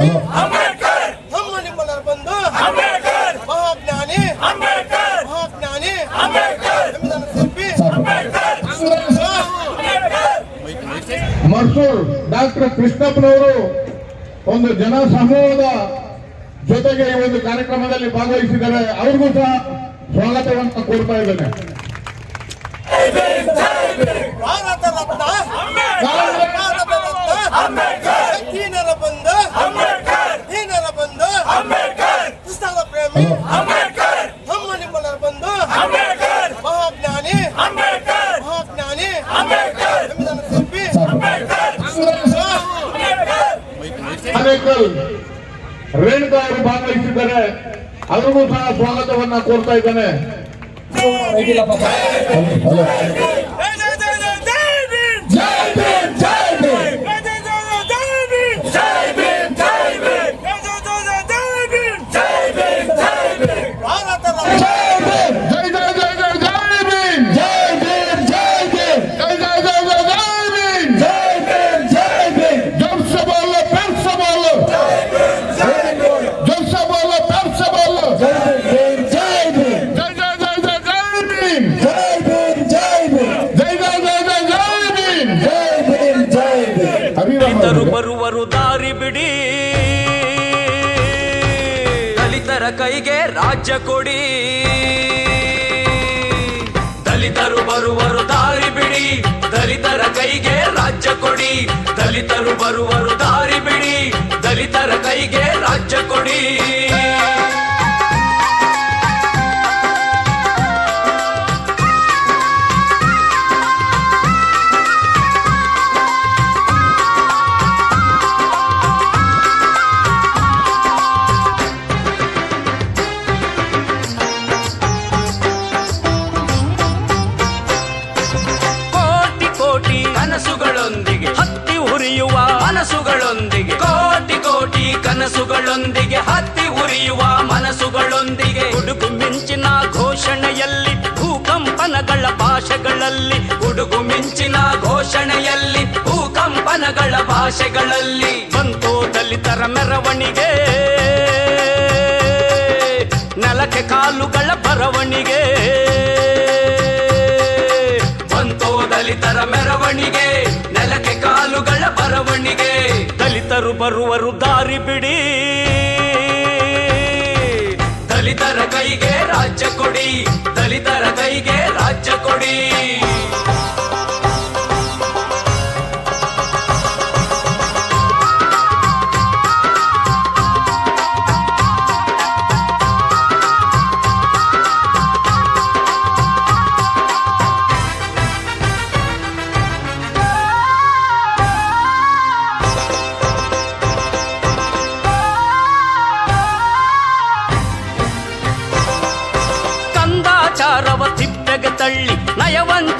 ಅಂಬೇಡ್ಕರ್! ನಮ್ಮ ನಿಮ್ಮಲ್ಲರ ಅಂಬೇಡ್ಕರ್! ಮಹಾಜ್ಞಾನಿ! ಅಂಬೇಡ್ಕರ್! ಮಹಾಜ್ಞಾನಿ! ಅಂಬೇಡ್ಕರ್! ಮರ್ಸೂರ್ ಡಾಕ್ಟರ್ ಕೃಷ್ಣಪ್ಪನವರು ಒಂದು ಜನ ಸಮೂಹದ ಜೊತೆಗೆ ಈ ಒಂದು ಕಾರ್ಯಕ್ರಮದಲ್ಲಿ ಭಾಗವಹಿಸಿದ್ದಾರೆ. ಅವ್ರಿಗೂ ಸಹ ಸ್ವಾಗತವನ್ನು ಕೋರ್ತಾ ಇದ್ದೇನೆ. ಭಾರತ ರತ್ನ ಭಾರತ ರತ್ನ ಅಂಬೇಡ್ಕರ್! ದೀನರ ಅಂಬೇಡ್ಕರ್ ಕೃಷ್ಣನ ಪ್ರೇಮಿ ಅಂಬೇಡ್ಕರ್ ನಮ್ಮ ನಿಮ್ಮಲ್ಲರ ಬಂಧು ಅಂಬೇಡ್ಕರ್ ಮಹಾಜ್ಞಾನಿ ಅಂಬೇಡ್ಕರ್ ಮಹಾಜ್ಞಾನಿ ಅಂಬೇಡ್ಕರ್ ಸಂವಿಧಾನ ಶಿಲ್ಪಿ ಅನೇಕಲ್ ರೇಣುಕಾ ಅವರು ಭಾಗವಹಿಸಿದ್ದಾರೆ ಅವ್ರಿಗೂ ಸಹ ಸ್ವಾಗತವನ್ನ ಕೋರ್ತಾ ಇದ್ದೇನೆ ರಾಜ್ಯ ಕೊಡಿ. ದಲಿತರು ಬರುವರು ದಾರಿ ಬಿಡಿ. ದಲಿತರ ಕೈಗೆ ರಾಜ್ಯ ಕೊಡಿ. ದಲಿತರು ಬರುವರು ದಾರಿ ಬಿಡಿ. ದಲಿತರ ಕೈಗೆ ರಾಜ್ಯ ಕೊಡಿ. ಭಾಷೆಗಳಲ್ಲಿ ಗುಡುಗು ಮಿಂಚಿನ ಘೋಷಣೆಯಲ್ಲಿ, ಭೂಕಂಪನಗಳ ಭಾಷೆಗಳಲ್ಲಿ. ಬಂತು ದಲಿತರ ಮೆರವಣಿಗೆ, ನೆಲಕ್ಕೆ ಕಾಲುಗಳ ಬರವಣಿಗೆ. ಬಂತೋ ದಲಿತರ ಮೆರವಣಿಗೆ, ನೆಲಕ್ಕೆ ಕಾಲುಗಳ ಬರವಣಿಗೆ. ದಲಿತರು ಬರುವರು ದಾರಿ ಬಿಡಿ. ದಲಿತರ ಕೈಗೆ ರಾಜ್ಯ ಕೊಡಿ ದಲಿತರ ಕೈಗೆ ರಾಜ್ಯ ಕೊಡಿ.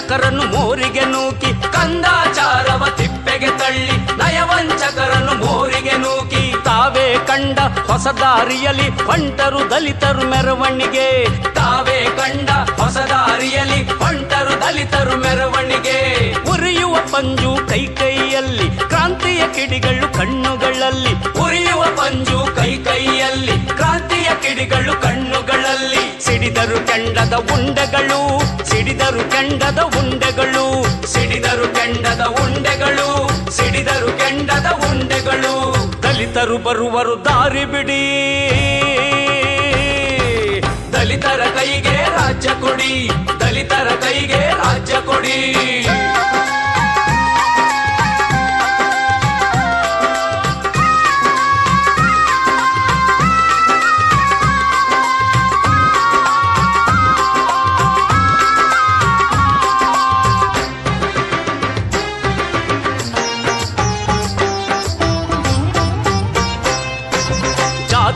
ನಯವಂಚಕರನ್ನು ಮೋರಿಗೆ ನೂಕಿ, ಕಂದಾಚಾರವ ತಿಪ್ಪೆಗೆ ತಳ್ಳಿ, ನಯವಂಚಕರನ್ನು ಮೋರಿಗೆ ನೂಕಿ, ತಾವೇ ಕಂಡ ಹೊಸ ದಾರಿಯಲ್ಲಿ ಹೊಂಟರು ದಲಿತರು ಮೆರವಣಿಗೆ. ತಾವೇ ಕಂಡ ಹೊಸ ದಾರಿಯಲ್ಲಿ ಹೊಂಟರು ದಲಿತರು ಮೆರವಣಿಗೆ. ಉರಿಯುವ ಪಂಜು ಕೈ ಕೈಯಲ್ಲಿ ಕ್ರಾಂತಿಯ ಕಿಡಿಗಳು ಕಣ್ಣುಗಳಲ್ಲಿ. ಉರಿಯುವ ಪಂಜು ಕೈ ಕೈಯಲ್ಲಿ ಕ್ರಾಂತಿಯ ಕಿಡಿಗಳು ಕಣ್ಣುಗಳಲ್ಲಿ. ಸಿಡಿದರು ಕೆಂಡದ ಉಂಡೆಗಳು, ಸಿಡಿದರು ಕೆಂಡದ ಉಂಡೆಗಳು, ಸಿಡಿದರು ಕೆಂಡದ ಉಂಡೆಗಳು, ಸಿಡಿದರು ಕೆಂಡದ ಉಂಡೆಗಳು. ದಲಿತರು ಬರುವರು ದಾರಿ ಬಿಡಿ. ದಲಿತರ ಕೈಗೆ ರಾಜ್ಯ ಕೊಡಿ.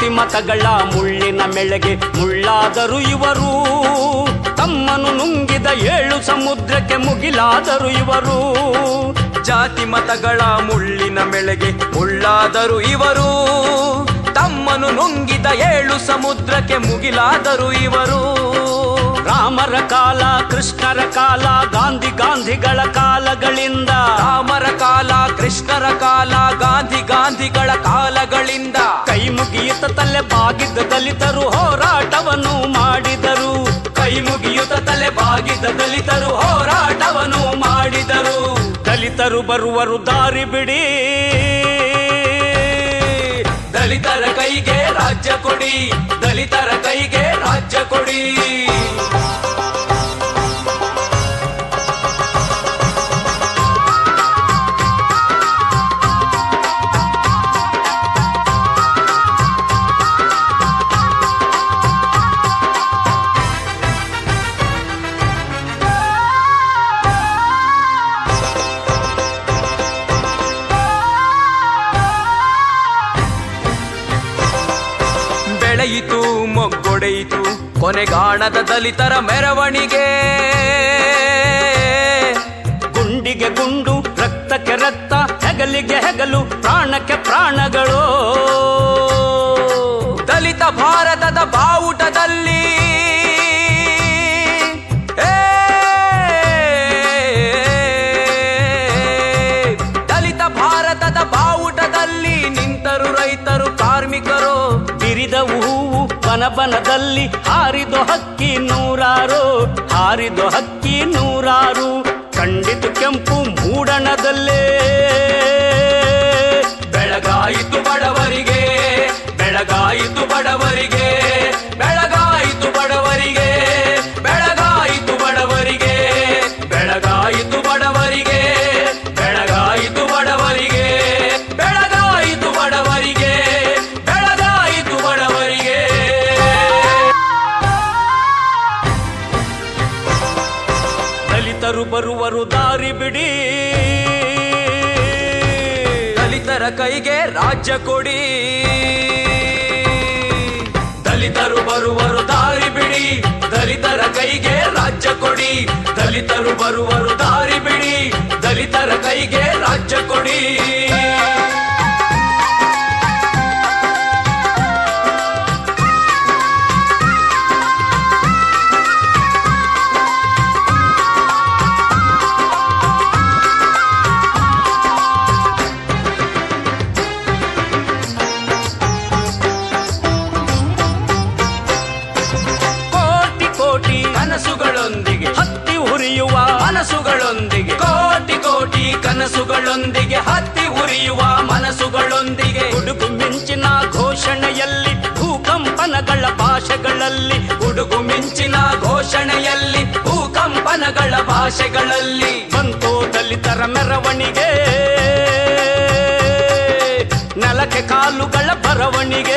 ಜಾತಿ ಮತಗಳ ಮುಳ್ಳಿನ ಮೆಳೆಗೆ ಮುಳ್ಳಾದರು ಇವರು. ತಮ್ಮನು ನುಂಗಿದ ಏಳು ಸಮುದ್ರಕ್ಕೆ ಮುಗಿಲಾದರು ಇವರು. ಜಾತಿ ಮತಗಳ ಮುಳ್ಳಿನ ಮೆಳೆಗೆ ಮುಳ್ಳಾದರು ಇವರು. ತಮ್ಮನು ನುಂಗಿದ ಏಳು ಸಮುದ್ರಕ್ಕೆ ಮುಗಿಲಾದರು ಇವರು. ರಾಮರ ಕಾಲ ಕೃಷ್ಣರ ಕಾಲ ಗಾಂಧಿ ಗಾಂಧಿಗಳ ಕಾಲಗಳಿಂದ. ರಾಮರ ಕಾಲ ಕೃಷ್ಣರ ಕಾಲ ಗಾಂಧಿ ಗಾಂಧಿ ಗಾಂಧಿಗಳ ಕಾಲಗಳಿಂದ. ಕೈ ಮುಗಿಯುತ್ತ ತಲೆ ಬಾಗಿದ್ದ ದಲಿತರು ಹೋರಾಟವನ್ನು ಮಾಡಿದರು. ಕೈ ಮುಗಿಯುತ್ತ ತಲೆ ಬಾಗಿದ್ದ ದಲಿತರು ಹೋರಾಟವನ್ನು ಮಾಡಿದರು. ದಲಿತರು ಬರುವರು ದಾರಿ ಬಿಡಿ. ದಲಿತರ ಕೈಗೆ ರಾಜ್ಯ ಕೊಡಿ ದಲಿತರ ಕೈಗೆ ರಾಜ್ಯ ಕೊಡಿ. ಕೊನೆಗಾಣದ ದಲಿತರ ಮೆರವಣಿಗೆ. ಗುಂಡಿಗೆ ಗುಂಡು, ರಕ್ತಕ್ಕೆ ರಕ್ತ, ಹೆಗಲಿಗೆ ಹೆಗಲು, ಪ್ರಾಣಕ್ಕೆ ಪ್ರಾಣಗಳು. ದಲಿತ ಭಾರತದ ಬಾವುಟದಲ್ಲಿ. ದಲಿತ ಭಾರತದ ಬಾವುಟದಲ್ಲಿ ನಿಂತರು ರೈತರು ಹೂವು ಬನಬನದಲ್ಲಿ ಹಾರಿದು ಹಕ್ಕಿ ನೂರಾರು ಹಾರಿದು ಹಕ್ಕಿ ನೂರಾರು ಕಂಡಿತು ಕೆಂಪು ಮೂಡಣದಲ್ಲೇ. ಬೆಳಗಾಯಿತು ಕೈಗೆ ರಾಜ್ಯ ಕೊಡಿ. ದಲಿತರು ಬರುವರು ದಾರಿ ಬಿಡಿ. ದಲಿತರ ಕೈಗೆ ರಾಜ್ಯ ಕೊಡಿ. ದಲಿತರು ಬರುವರು ದಾರಿ ಬಿಡಿ. ದಲಿತರ ಕೈಗೆ ರಾಜ್ಯ ಕೊಡಿ. ಕನಸುಗಳೊಂದಿಗೆ ಹತ್ತಿ ಉರಿಯುವ ಮನಸ್ಸುಗಳೊಂದಿಗೆ ಗುಡುಗು ಮಿಂಚಿನ ಘೋಷಣೆಯಲ್ಲಿ ಭೂಕಂಪನಗಳ ಭಾಷೆಗಳಲ್ಲಿ ಗುಡುಗು ಮಿಂಚಿನ ಘೋಷಣೆಯಲ್ಲಿ ಭೂಕಂಪನಗಳ ಭಾಷೆಗಳಲ್ಲಿ ಬಂತೋ ದಲಿತರ ಮೆರವಣಿಗೆ, ನೆಲಕ್ಕೆ ಕಾಲುಗಳ ಬರವಣಿಗೆ.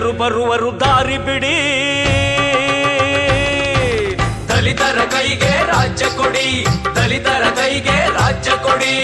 ದಲಿತರು ಬರುವರು ದಾರಿ ಬಿಡಿ. ದಲಿತರ ಕೈಗೆ ರಾಜ್ಯ ಕೊಡಿ ದಲಿತರ ಕೈಗೆ ರಾಜ್ಯ ಕೊಡಿ.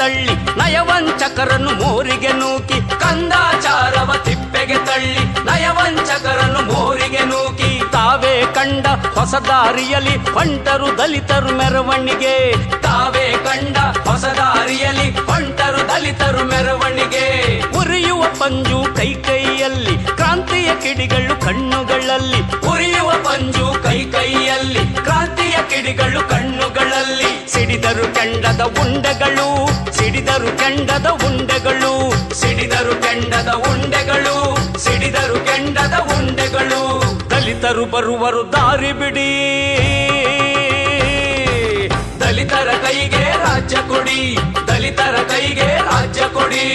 ತಳ್ಳಿ ನಯವಂಚಕರನ್ನು ಮೋರಿಗೆ ನೂಕಿ ಕಂದಾಚಾರವ ತಿಪ್ಪೆಗೆ ತಳ್ಳಿ ನಯವಂಚಕರನ್ನು ಮೋರಿಗೆ ನೂಕಿ ತಾವೇ ಕಂಡ ಹೊಸ ದಾರಿಯಲ್ಲಿ ಹೊಂಟರು ದಲಿತರು ಮೆರವಣಿಗೆ. ತಾವೇ ಕಂಡ ಹೊಸ ದಾರಿಯಲ್ಲಿ ಹೊಂಟರು ದಲಿತರು ಮೆರವಣಿಗೆ. ಉರಿಯುವ ಪಂಜು ಕೈ ಕೈಯಲ್ಲಿ ಕ್ರಾಂತಿಯ ಕಿಡಿಗಳು ಕಣ್ಣುಗಳಲ್ಲಿ. ಉರಿಯುವ ಪಂಜು ಕೈ ಕೈಯಲ್ಲಿ ಕ್ರಾಂತಿಯ ಕಿಡಿಗಳು ಕಣ್ಣುಗಳಲ್ಲಿ. ಸಿಡಿದರು ಕಂಡದ ಉಂಡೆಗಳು ಸಿಡಿದರು ಕೆಂಡದ ಉಂಡೆಗಳು, ಸಿಡಿದರು ಕೆಂಡದ ಉಂಡೆಗಳು, ಸಿಡಿದರು ಕೆಂಡದ ಉಂಡೆಗಳು. ದಲಿತರು ಬರುವರು ದಾರಿ ಬಿಡಿ. ದಲಿತರ ಕೈಗೆ ರಾಜ್ಯ ಕೊಡಿ, ದಲಿತರ ಕೈಗೆ ರಾಜ್ಯ ಕೊಡಿ.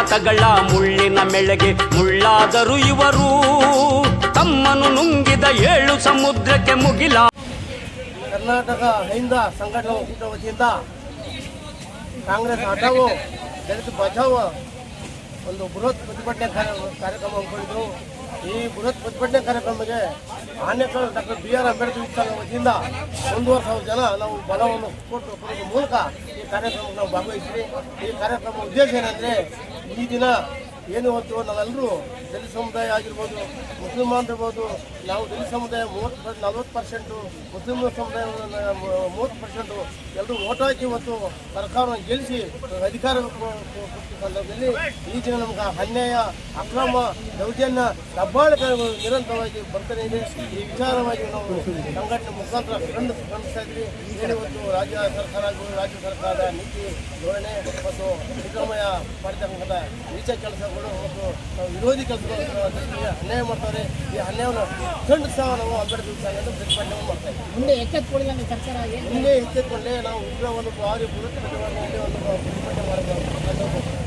ಮತಗಳ ಮುಳ್ಳಿನ ಮೆಳೆಗೆ ಮುಳ್ಳಾದರು ಇವರು ತಮ್ಮನು ನುಂಗಿದ ಏಳು ಸಮುದ್ರಕ್ಕೆ ಮುಗಿಲ. ಕರ್ನಾಟಕ ಹಿಂದ ಸಂಘಟನೆ ಒಕ್ಕೂಟ ವತಿಯಿಂದ ಕಾಂಗ್ರೆಸ್ ಹಠಾವೋ ದಲಿತ ಒಂದು ಬೃಹತ್ ಪ್ರತಿಭಟನೆ ಕಾರ್ಯ- ಕಾರ್ಯಕ್ರಮ ಹಮ್ಮಿಕೊಂಡಿದ್ರು ಈ ಬೃಹತ್ ಪ್ರತಿಭಟನೆ ಕಾರ್ಯಕ್ರಮಕ್ಕೆ Anekal doctor B R Ambedkar ವತಿಯಿಂದ ಒಂದೂವರೆ ಸಾವಿರ ಜನ ನಾವು ಬಲವನ್ನು ಕೊಟ್ಟು ಮೂಲಕ ಈ ಕಾರ್ಯಕ್ರಮಕ್ಕೆ ನಾವು ಭಾಗವಹಿಸ್ತೀವಿ ಈ ಕಾರ್ಯಕ್ರಮದ ಉದ್ದೇಶ ಏನಂದರೆ ಈ ದಿನ ಏನು ಹೊತ್ತು ನಾವೆಲ್ಲರೂ ದಲಿತ ಸಮುದಾಯ ಆಗಿರ್ಬೋದು ಮುಸ್ಲಿಮಾನ್ರಿರ್ಬೋದು ನಾವು ದಲಿತ ಸಮುದಾಯ ಮೂವತ್ತು ನಲ್ವತ್ತು ಪರ್ಸೆಂಟು, ಮುಸ್ಲಿಂ ಸಮುದಾಯ ಮೂವತ್ತು ಪರ್ಸೆಂಟು ಎಲ್ಲರೂ ಓಟ್ ಹಾಕಿ ಇವತ್ತು ಸರ್ಕಾರವನ್ನು ಗೆಲ್ಲಿಸಿ ಅಧಿಕಾರ ಸಂದರ್ಭದಲ್ಲಿ ಈ ದಿನ ನಮ್ಗೆ ಅನ್ಯಾಯ, ಅಕ್ರಮ, ದೌರ್ಜನ್ಯ, ದಬ್ಬಾಳಿಕೆಗಳು ನಿರಂತರವಾಗಿ ಬರ್ತಾನೆ ಇದೆ. ಈ ವಿಚಾರವಾಗಿ ನಾವು ಸಂಘಟನೆ ಮುಖಾಂತರ ಖಂಡ, ಖಂಡಿಸ್ತಾ ಇದ್ವಿ. ಇವತ್ತು ರಾಜ್ಯ ಸರ್ಕಾರ ರಾಜ್ಯ ಸರ್ಕಾರದ ನೀತಿ ಧೋರಣೆ ಮತ್ತು ಸಿದ್ದರಾಮಯ್ಯ ಮಾಡಿರ್ತಕ್ಕಂಥ ನೀಚ ಕೆಲಸ ವಿರೋಧಿ ಕೆಲಸಗಳು ಜನರಿಗೆ ಅನ್ಯಾಯ ಮಾಡ್ತಾರೆ. ಈ ಅನ್ಯಾಯವನ್ನು ಖಂಡಿಸ್ತಾ ನಾವು ಅಂಬೇಡ್ಕರ್ ವಿಚಾರವನ್ನು ಪ್ರತಿಭಟನೆ ಮಾಡ್ತಾ ಇದ್ದೀವಿ. ಮುಂದೆ ಎಚ್ಚೆತ್ತುಕೊಳ್ಳಿಲ್ಲ ನೀವು ಸರ್ಕಾರ ಏನು ಹಿಂದೆ ಎಚ್ಚೆತ್ತುಕೊಂಡೇ ನಾವು ಉಗ್ರ ಒಂದು ಭಾರಿ ಬೃಹತ್ ಪ್ರತಿಭಟನೆಯಲ್ಲಿ ಒಂದು ಪ್ರತಿಭಟನೆ ಮಾಡಬೇಕು